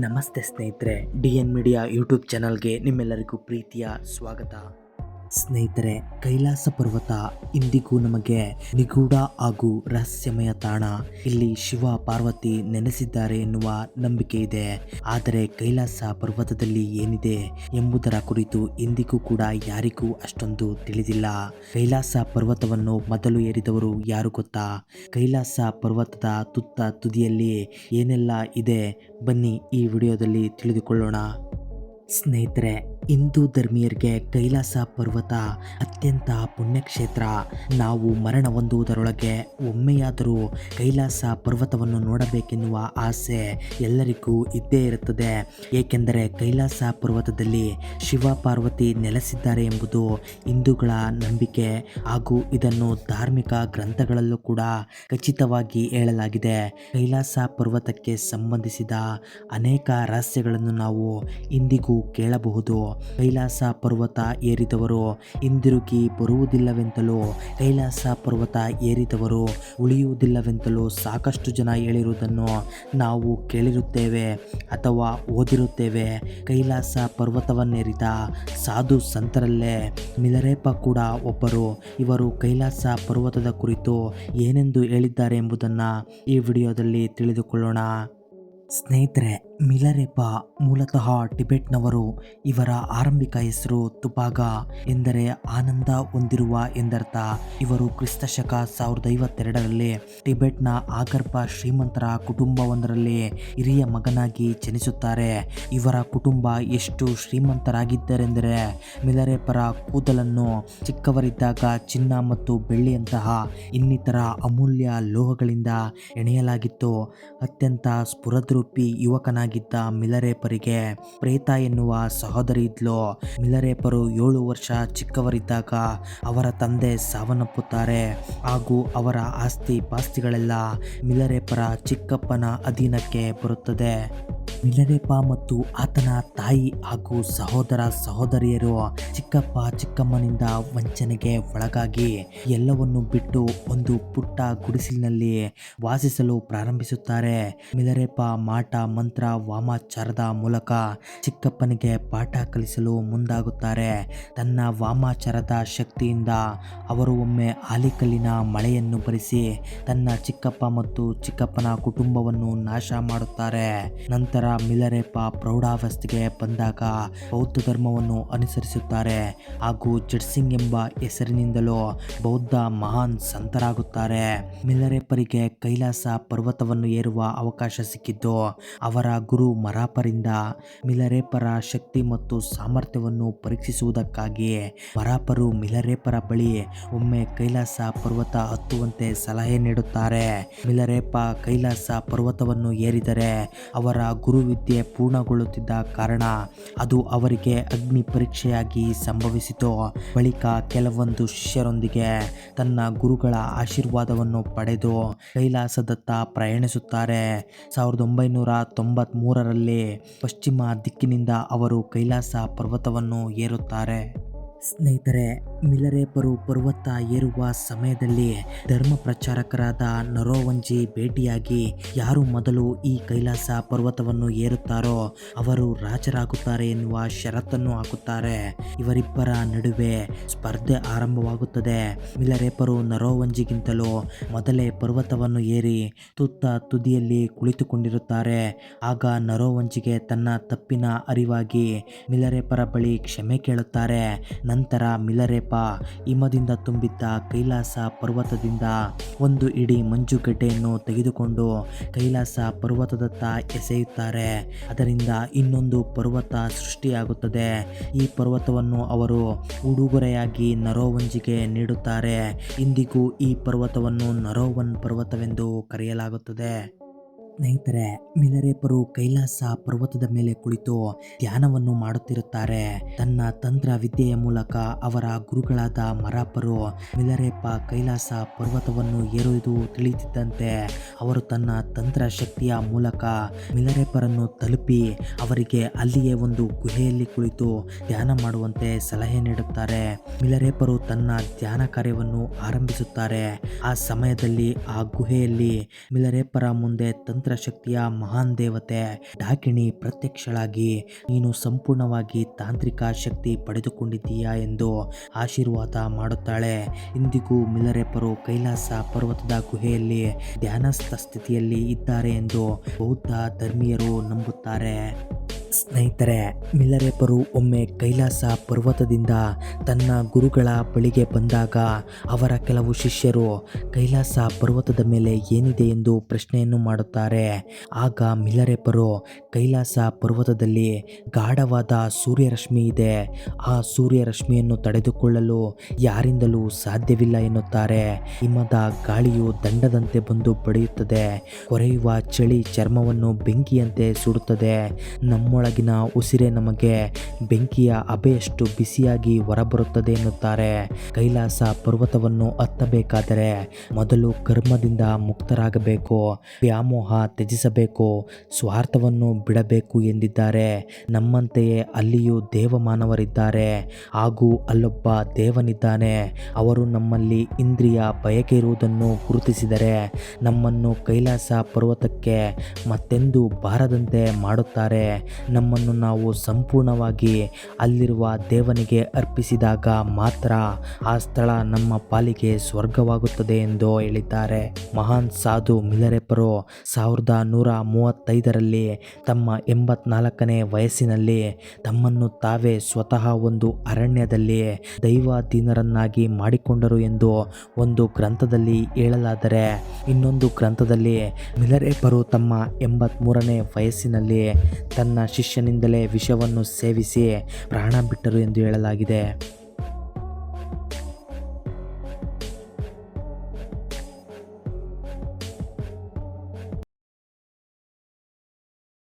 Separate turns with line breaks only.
ನಮಸ್ತೆ ಸ್ನೇಹಿತರೆ D N media YouTube ಚಾನಲ್ಗೆ ನಿಮ್ಮೆಲ್ಲರಿಗೂ ಪ್ರೀತಿಯ ಸ್ವಾಗತ. ಸ್ನೇಹಿತರೆ, ಕೈಲಾಸ ಪರ್ವತ ಇಂದಿಗೂ ನಮಗೆ ನಿಗೂಢ ಹಾಗೂ ರಹಸ್ಯಮಯ ತಾಣ. ಇಲ್ಲಿ ಶಿವ, ಪಾರ್ವತಿ ನೆನೆಸಿದ್ದಾರೆ ಎನ್ನುವ ನಂಬಿಕೆ ಇದೆ. ಆದರೆ ಕೈಲಾಸ ಪರ್ವತದಲ್ಲಿ ಏನಿದೆ ಎಂಬುದರ ಕುರಿತು ಇಂದಿಗೂ ಕೂಡ ಯಾರಿಗೂ ಅಷ್ಟೊಂದು ತಿಳಿದಿಲ್ಲ. ಕೈಲಾಸ ಪರ್ವತವನ್ನು ಮೊದಲು ಏರಿದವರು ಯಾರು ಗೊತ್ತಾ? ಕೈಲಾಸ ಪರ್ವತದ ತುತ್ತ ತುದಿಯಲ್ಲಿ ಏನೆಲ್ಲ ಇದೆ? ಬನ್ನಿ ಈ ವಿಡಿಯೋದಲ್ಲಿ ತಿಳಿದುಕೊಳ್ಳೋಣ. ಸ್ನೇಹಿತರೆ ಹಿಂದೂ ಧರ್ಮೀಯರಿಗೆ ಕೈಲಾಸ ಪರ್ವತ ಅತ್ಯಂತ ಪುಣ್ಯಕ್ಷೇತ್ರ. ನಾವು ಮರಣ ಹೊಂದುವುದರೊಳಗೆ ಒಮ್ಮೆಯಾದರೂ ಕೈಲಾಸ ಪರ್ವತವನ್ನು ನೋಡಬೇಕೆನ್ನುವ ಆಸೆ ಎಲ್ಲರಿಗೂ ಇದ್ದೇ ಇರುತ್ತದೆ. ಏಕೆಂದರೆ ಕೈಲಾಸ ಪರ್ವತದಲ್ಲಿ ಶಿವ ಪಾರ್ವತಿ ನೆಲೆಸಿದ್ದಾರೆ ಎಂಬುದು ಹಿಂದೂಗಳ ನಂಬಿಕೆ ಹಾಗೂ ಇದನ್ನು ಧಾರ್ಮಿಕ ಗ್ರಂಥಗಳಲ್ಲೂ ಕೂಡ ಖಚಿತವಾಗಿ ಹೇಳಲಾಗಿದೆ. ಕೈಲಾಸ ಪರ್ವತಕ್ಕೆ ಸಂಬಂಧಿಸಿದ ಅನೇಕ ರಹಸ್ಯಗಳನ್ನು ನಾವು ಇಂದಿಗೂ ಕೇಳಬಹುದು. ಕೈಲಾಸ ಪರ್ವತ ಏರಿದವರು ಹಿಂದಿರುಗಿ ಬರುವುದಿಲ್ಲವೆಂತಲೂ, ಕೈಲಾಸ ಪರ್ವತ ಏರಿದವರು ಉಳಿಯುವುದಿಲ್ಲವೆಂತಲೂ ಸಾಕಷ್ಟು ಜನ ಹೇಳಿರುವುದನ್ನು ನಾವು ಕೇಳಿರುತ್ತೇವೆ ಅಥವಾ ಓದಿರುತ್ತೇವೆ. ಕೈಲಾಸ ಪರ್ವತವನ್ನೇರಿದ ಸಾಧು ಸಂತರಲ್ಲೇ ಮಿಲರೇಪ ಕೂಡ ಒಬ್ಬರು. ಇವರು ಕೈಲಾಸ ಪರ್ವತದ ಕುರಿತು ಏನೆಂದು ಹೇಳಿದ್ದಾರೆ ಎಂಬುದನ್ನು ಈ ವಿಡಿಯೋದಲ್ಲಿ ತಿಳಿದುಕೊಳ್ಳೋಣ. ಸ್ನೇಹಿತರೆ ಮಿಲರೇಪ ಮೂಲತಃ ಟಿಬೆಟ್ನವರು ಇವರ ಆರಂಭಿಕ ಹೆಸರು ತುಪಾಗ ಎಂದರೆ ಆನಂದ ಹೊಂದಿರುವ ಎಂದರ್ಥ. ಇವರು ಕ್ರಿಸ್ತಶಕ ಸಾವಿರದ ಐವತ್ತೆರಡರಲ್ಲಿ ಟಿಬೆಟ್ನ ಆಗರ್ಭ ಶ್ರೀಮಂತರ ಕುಟುಂಬವೊಂದರಲ್ಲಿ ಹಿರಿಯ ಮಗನಾಗಿ ಜನಿಸುತ್ತಾರೆ. ಇವರ ಕುಟುಂಬ ಎಷ್ಟು ಶ್ರೀಮಂತರಾಗಿದ್ದರೆಂದರೆ ಮಿಲರೆಪರ ಕೂದಲನ್ನು ಚಿಕ್ಕವರಿದ್ದಾಗ ಚಿನ್ನ ಮತ್ತು ಬೆಳ್ಳಿಯಂತಹ ಇನ್ನಿತರ ಅಮೂಲ್ಯ ಲೋಹಗಳಿಂದ ಎಣೆಯಲಾಗಿತ್ತು. ಅತ್ಯಂತ ಸ್ಫುರದ್ರೂಪಿ ಯುವಕನಾಗಿದ್ದ ಮಿಲರೇಪರಿಗೆ ಪ್ರೇತ ಎನ್ನುವ ಸಹೋದರಿ ಇದ್ಲು. ಮಿಲರೇಪರು ಏಳು ವರ್ಷ ಚಿಕ್ಕವರಿದ್ದಾಗ ಅವರ ತಂದೆ ಸಾವನ್ನಪ್ಪುತ್ತಾರೆ. ಹಾಗೂ ಅವರ ಆಸ್ತಿ ಪಾಸ್ತಿಗಳೆಲ್ಲ ಮಿಲರೇಪರ ಚಿಕ್ಕಪ್ಪನ ಅಧೀನಕ್ಕೆ ಬರುತ್ತದೆ. ಮಿಲರೇಪ ಮತ್ತು ಆತನ ತಾಯಿ ಹಾಗೂ ಸಹೋದರ ಸಹೋದರಿಯರು ಚಿಕ್ಕಪ್ಪ ಚಿಕ್ಕಮ್ಮನಿಂದ ವಂಚನೆಗೆ ಒಳಗಾಗಿ ಎಲ್ಲವನ್ನು ಬಿಟ್ಟು ಒಂದು ಪುಟ್ಟ ಗುಡಿಸಲಿನಲ್ಲಿ ವಾಸಿಸಲು ಪ್ರಾರಂಭಿಸುತ್ತಾರೆ. ಮಿಲರೇಪ ಮಾಟ, ಮಂತ್ರ, ವಾಮಾಚಾರದ ಮೂಲಕ ಚಿಕ್ಕಪ್ಪನಿಗೆ ಪಾಠ ಕಲಿಸಲು ಮುಂದಾಗುತ್ತಾರೆ. ತನ್ನ ವಾಮಾಚಾರದ ಶಕ್ತಿಯಿಂದ ಅವರು ಒಮ್ಮೆ ಆಲಿಕಲ್ಲಿನ ಮಳೆಯನ್ನು ಬರಿಸಿ ತನ್ನ ಚಿಕ್ಕಪ್ಪ ಮತ್ತು ಚಿಕ್ಕಪ್ಪನ ಕುಟುಂಬವನ್ನು ನಾಶ ಮಾಡುತ್ತಾರೆ. ನಂತರ ಮಿಲರೇಪ ಪ್ರೌಢಾವಸ್ಥೆಗೆ ಬಂದಾಗ ಬೌದ್ಧ ಧರ್ಮವನ್ನು ಅನುಸರಿಸುತ್ತಾರೆ ಹಾಗೂ ಜಡ್ಸಿಂಗ್ ಎಂಬ ಹೆಸರಿನಿಂದಲೂ ಬೌದ್ಧ ಮಹಾನ್ ಸಂತರಾಗುತ್ತಾರೆ. ಮಿಲರೇಪರಿಗೆ ಕೈಲಾಸ ಪರ್ವತವನ್ನು ಏರುವ ಅವಕಾಶ ಸಿಕ್ಕಿದ್ದು, ಅವರ ಗುರು ಮರಾಪರಿಂದ ಮಿಲರೇಪರ ಶಕ್ತಿ ಮತ್ತು ಸಾಮರ್ಥ್ಯವನ್ನು ಪರೀಕ್ಷಿಸುವುದಕ್ಕಾಗಿ ಮರಾಪರು ಮಿಲರೇಪರ ಬಳಿ ಒಮ್ಮೆ ಕೈಲಾಸ ಪರ್ವತ ಹತ್ತುವಂತೆ ಸಲಹೆ ನೀಡುತ್ತಾರೆ. ಮಿಲರೇಪ ಕೈಲಾಸ ಪರ್ವತವನ್ನು ಏರಿದರೆ ಅವರ ಗುರುವಿದ್ಯೆ ಪೂರ್ಣಗೊಳ್ಳುತ್ತಿದ್ದ ಕಾರಣ ಅದು ಅವರಿಗೆ ಅಗ್ನಿ ಪರೀಕ್ಷೆಯಾಗಿ ಸಂಭವಿಸಿತು. ಬಳಿಕ ಕೆಲವೊಂದು ಶಿಷ್ಯರೊಂದಿಗೆ ತನ್ನ ಗುರುಗಳ ಆಶೀರ್ವಾದವನ್ನು ಪಡೆದು ಕೈಲಾಸದತ್ತ ಪ್ರಯಾಣಿಸುತ್ತಾರೆ. ಸಾವಿರದ ಒಂಬೈನೂರ ತೊಂಬತ್ತ್ ಮೂರರಲ್ಲಿ ಪಶ್ಚಿಮ ದಿಕ್ಕಿನಿಂದ ಅವರು ಕೈಲಾಸ ಪರ್ವತವನ್ನು ಏರುತ್ತಾರೆ. ಸ್ನೇಹಿತರೆ ಮಿಲರೇಪರು ಪರ್ವತ ಏರುವ ಸಮಯದಲ್ಲಿ ಧರ್ಮ ಪ್ರಚಾರಕರಾದ ನರೋವಂಜಿ ಭೇಟಿಯಾಗಿ ಯಾರು ಮೊದಲು ಈ ಕೈಲಾಸ ಪರ್ವತವನ್ನು ಏರುತ್ತಾರೋ ಅವರು ರಾಜರಾಗುತ್ತಾರೆ ಎನ್ನುವ ಷರತ್ತನ್ನು ಹಾಕುತ್ತಾರೆ. ಇವರಿಬ್ಬರ ನಡುವೆ ಸ್ಪರ್ಧೆ ಆರಂಭವಾಗುತ್ತದೆ. ಮಿಲರೇಪರು ನರೋವಂಜಿಗಿಂತಲೂ ಮೊದಲೇ ಪರ್ವತವನ್ನು ಏರಿ ತುತ್ತ ತುದಿಯಲ್ಲಿ ಕುಳಿತುಕೊಂಡಿರುತ್ತಾರೆ. ಆಗ ನರೋವಂಜಿಗೆ ತನ್ನ ತಪ್ಪಿನ ಅರಿವಾಗಿ ಮಿಲರೇಪರ ಬಳಿ ಕ್ಷಮೆ ಕೇಳುತ್ತಾರೆ. ನಂತರ ಮಿಲರೇಪ ಹಿಮದಿಂದ ತುಂಬಿದ್ದ ಕೈಲಾಸ ಪರ್ವತದಿಂದ ಒಂದು ಇಡೀ ಮಂಜುಗಡ್ಡೆಯನ್ನು ತೆಗೆದುಕೊಂಡು ಕೈಲಾಸ ಪರ್ವತದತ್ತ ಎಸೆಯುತ್ತಾರೆ. ಅದರಿಂದ ಇನ್ನೊಂದು ಪರ್ವತ ಸೃಷ್ಟಿಯಾಗುತ್ತದೆ. ಈ ಪರ್ವತವನ್ನು ಅವರು ಉಡುಗೊರೆಯಾಗಿ ನರೋವಂಜಿಗೆ ನೀಡುತ್ತಾರೆ. ಇಂದಿಗೂ ಈ ಪರ್ವತವನ್ನು ನರೋವನ್ ಪರ್ವತವೆಂದು ಕರೆಯಲಾಗುತ್ತದೆ. ಸ್ನೇಹಿತರೆ, ಮಿಲರೇಪರು ಕೈಲಾಸ ಪರ್ವತದ ಮೇಲೆ ಕುಳಿತು ಧ್ಯಾನವನ್ನು ಮಾಡುತ್ತಿರುತ್ತಾರೆ. ತನ್ನ ತಂತ್ರ ವಿದ್ಯೆಯ ಮೂಲಕ ಅವರ ಗುರುಗಳಾದ ಮರಾಪರು ಮಿಲರೇಪ ಕೈಲಾಸ ಪರ್ವತವನ್ನು ಏರುವುದು ತಿಳಿದಿದ್ದಂತೆ ಅವರು ತನ್ನ ತಂತ್ರ ಶಕ್ತಿಯ ಮೂಲಕ ಮಿಲರೇಪರನ್ನು ತಲುಪಿ ಅವರಿಗೆ ಅಲ್ಲಿಯೇ ಒಂದು ಗುಹೆಯಲ್ಲಿ ಕುಳಿತು ಧ್ಯಾನ ಮಾಡುವಂತೆ ಸಲಹೆ ನೀಡುತ್ತಾರೆ. ಮಿಲರೇಪರು ತನ್ನ ಧ್ಯಾನ ಕಾರ್ಯವನ್ನು ಆರಂಭಿಸುತ್ತಾರೆ. ಆ ಸಮಯದಲ್ಲಿ ಆ ಗುಹೆಯಲ್ಲಿ ಮಿಲರೇಪರ ಮುಂದೆ ತಂತ್ರಶಕ್ತಿಯ ಮಹಾನ್ ದೇವತೆ ಡಾಕಿಣಿ ಪ್ರತ್ಯಕ್ಷಳಾಗಿ ನೀನು ಸಂಪೂರ್ಣವಾಗಿ ತಾಂತ್ರಿಕ ಶಕ್ತಿ ಪಡೆದುಕೊಂಡಿದ್ದೀಯಾ ಎಂದು ಆಶೀರ್ವಾದ ಮಾಡುತ್ತಾಳೆ. ಇಂದಿಗೂ ಮಿಲರೇಪರು ಕೈಲಾಸ ಪರ್ವತದ ಗುಹೆಯಲ್ಲಿ ಧ್ಯಾನಸ್ಥ ಸ್ಥಿತಿಯಲ್ಲಿ ಇದ್ದಾರೆ ಎಂದು ಬೌದ್ಧ ಧರ್ಮೀಯರು ನಂಬುತ್ತಾರೆ. ಸ್ನೇಹಿತರೆ ಮಿಲರೇಪರು ಒಮ್ಮೆ ಕೈಲಾಸ ಪರ್ವತದಿಂದ ತನ್ನ ಗುರುಗಳ ಬಳಿಗೆ ಬಂದಾಗ ಅವರ ಕೆಲವು ಶಿಷ್ಯರು, ಕೈಲಾಸ ಪರ್ವತದ ಮೇಲೆ ಏನಿದೆ ಎಂದು ಪ್ರಶ್ನೆಯನ್ನು ಮಾಡುತ್ತಾರೆ. ಆಗ ಮಿಲರೇಪರು ಕೈಲಾಸ ಪರ್ವತದಲ್ಲಿ ಗಾಢವಾದ ಸೂರ್ಯರಶ್ಮಿ ಇದೆ. ಆ ಸೂರ್ಯರಶ್ಮಿಯನ್ನು ತಡೆದುಕೊಳ್ಳಲು ಯಾರಿಂದಲೂ ಸಾಧ್ಯವಿಲ್ಲ ಎನ್ನುತ್ತಾರೆ. ಹಿಮದ ಗಾಳಿಯು ದಂಡದಂತೆ ಬಂದು ಬಡಿಯುತ್ತದೆ ಕೊರೆಯುವ ಚಳಿ ಚರ್ಮವನ್ನು ಬೆಂಕಿಯಂತೆ ಸುಡುತ್ತದೆ. ನಮ್ಮೊಳಗಿನ ಉಸಿರೇ ನಮಗೆ ಬೆಂಕಿಯ ಅಬೆಯಷ್ಟು ಬಿಸಿಯಾಗಿ ಹೊರಬರುತ್ತದೆ ಎನ್ನುತ್ತಾರೆ. ಕೈಲಾಸ ಪರ್ವತವನ್ನು ಹತ್ತಬೇಕಾದರೆ ಮೊದಲು ಕರ್ಮದಿಂದ ಮುಕ್ತರಾಗಬೇಕು, ವ್ಯಾಮೋಹ ತ್ಯಜಿಸಬೇಕು, ಸ್ವಾರ್ಥವನ್ನು ಬಿಡಬೇಕು ಎಂದಿದ್ದಾರೆ. ನಮ್ಮಂತೆಯೇ ಅಲ್ಲಿಯೂ ದೇವಮಾನವರಿದ್ದಾರೆ, ಹಾಗೂ ಅಲ್ಲೊಬ್ಬ ದೇವನಿದ್ದಾನೆ. ಅವರು ನಮ್ಮಲ್ಲಿ ಇಂದ್ರಿಯ ಬಯಕೆ ಇರುವುದನ್ನು ಗುರುತಿಸಿದರೆ ನಮ್ಮನ್ನು ಕೈಲಾಸ ಪರ್ವತಕ್ಕೆ ಮತ್ತೆಂದು ಬಾರದಂತೆ ಮಾಡುತ್ತಾರೆ. ನಮ್ಮನ್ನು ನಾವು ಸಂಪೂರ್ಣವಾಗಿ ಅಲ್ಲಿರುವ ದೇವನಿಗೆ ಅರ್ಪಿಸಿದಾಗ ಮಾತ್ರ ಆ ಸ್ಥಳ ನಮ್ಮ ಪಾಲಿಗೆ ಸ್ವರ್ಗವಾಗುತ್ತದೆ ಎಂದು ಹೇಳಿದ್ದಾರೆ. ಮಹಾನ್ ಸಾಧು ಮಿಲರೆಪರು ಸಾವಿರದ ನೂರ ಮೂವತ್ತೈದರಲ್ಲಿ ತಮ್ಮ ಎಂಬತ್ನಾಲ್ಕನೇ ವಯಸ್ಸಿನಲ್ಲಿ ತಮ್ಮನ್ನು ತಾವೇ ಸ್ವತಃ ಒಂದು ಅರಣ್ಯದಲ್ಲಿ ದೈವಾಧೀನರನ್ನಾಗಿ ಮಾಡಿಕೊಂಡರು ಎಂದು ಒಂದು ಗ್ರಂಥದಲ್ಲಿ ಹೇಳಲಾದರೆ, ಇನ್ನೊಂದು ಗ್ರಂಥದಲ್ಲಿ ಮಿಲರೆಪರು ತಮ್ಮ ಎಂಬತ್ಮೂರನೇ ವಯಸ್ಸಿನಲ್ಲಿ ತನ್ನ ಶಿಷ್ಯನಿಂದಲೇ ವಿಷವನ್ನು ಸೇವಿಸಿ ಪ್ರಾಣ ಬಿಟ್ಟರು ಎಂದು ಹೇಳಲಾಗಿದೆ.